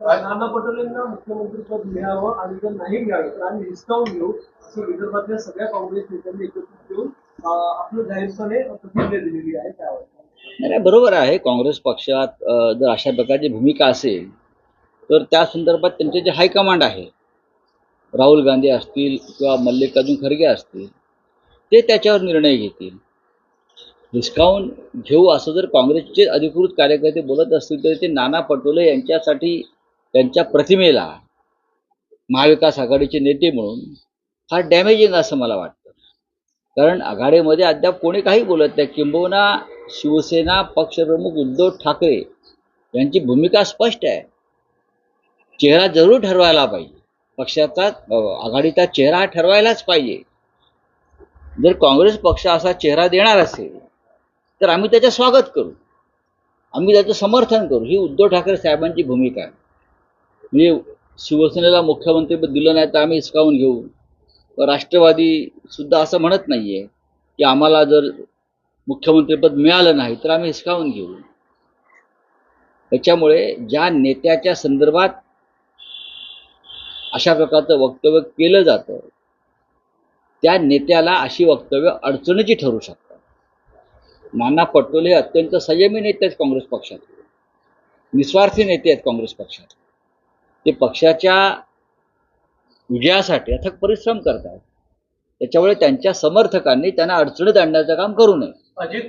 नाना पटोलेंना मुख्यमंत्रीपद मिळावं आणि जर नाही मिळालं तर आम्ही हिसकावून घेऊ. असं विदर्भातल्या सगळ्या काँग्रेस नेत्यांनी एकत्रित घेऊन आपलं जाहीरपणे प्रतिक्रिया दिलेली आहे त्यावर. नाही बरोबर आहे. काँग्रेस पक्षात जर अशा प्रकारची भूमिका असेल तर त्या संदर्भात त्यांचे जे हायकमांड आहे राहुल गांधी असतील किंवा मल्लिकार्जुन खरगे असतील ते त्याच्यावर निर्णय घेतील. हिसकावून घेऊ असं जर काँग्रेसचे अधिकृत कार्यकर्ते बोलत असतील तर ते नाना पटोले यांच्यासाठी त्यांच्या प्रतिमेला महाविकास आघाडीचे नेते म्हणून फार डॅमेजिंग असं मला वाटतं. कारण आघाडीमध्ये अद्याप कोणी काही बोलत नाही. किंबहुना शिवसेना पक्षप्रमुख उद्धव ठाकरे यांची भूमिका स्पष्ट आहे. चेहरा जरूर ठरवायला पाहिजे. पक्षाचा आघाडीचा चेहरा हा ठरवायलाच पाहिजे. जर काँग्रेस पक्ष असा चेहरा देणार असेल तर आम्ही त्याचं स्वागत करू. आम्ही त्याचं समर्थन करू. ही उद्धव ठाकरे साहेबांची भूमिका आहे. म्हणजे शिवसेनेला मुख्यमंत्रीपद दिलं नाही तर आम्ही हिसकावून घेऊ. राष्ट्रवादी सुद्धा असं म्हणत नाहीये की आम्हाला जर मुख्यमंत्रीपद मिळालं नाही तर आम्ही हिसकावून घेऊ. त्याच्यामुळे ज्या नेत्याच्या संदर्भात अशा प्रकारचं वक्तव्य केलं जातं त्या नेत्याला अशी वक्तव्य अडचणीची ठरू शकतात. नाना पटोले अत्यंत संयमी नेते आहेत काँग्रेस पक्षात निस्वार्थी नेते आहेत काँग्रेस पक्षात ते पक्षाच्या विजयासाठी अथक परिश्रम करतात त्याच्यामुळे त्यांच्या समर्थकांनी त्यांना अडचणीत आणण्याचं काम करू नये. अजित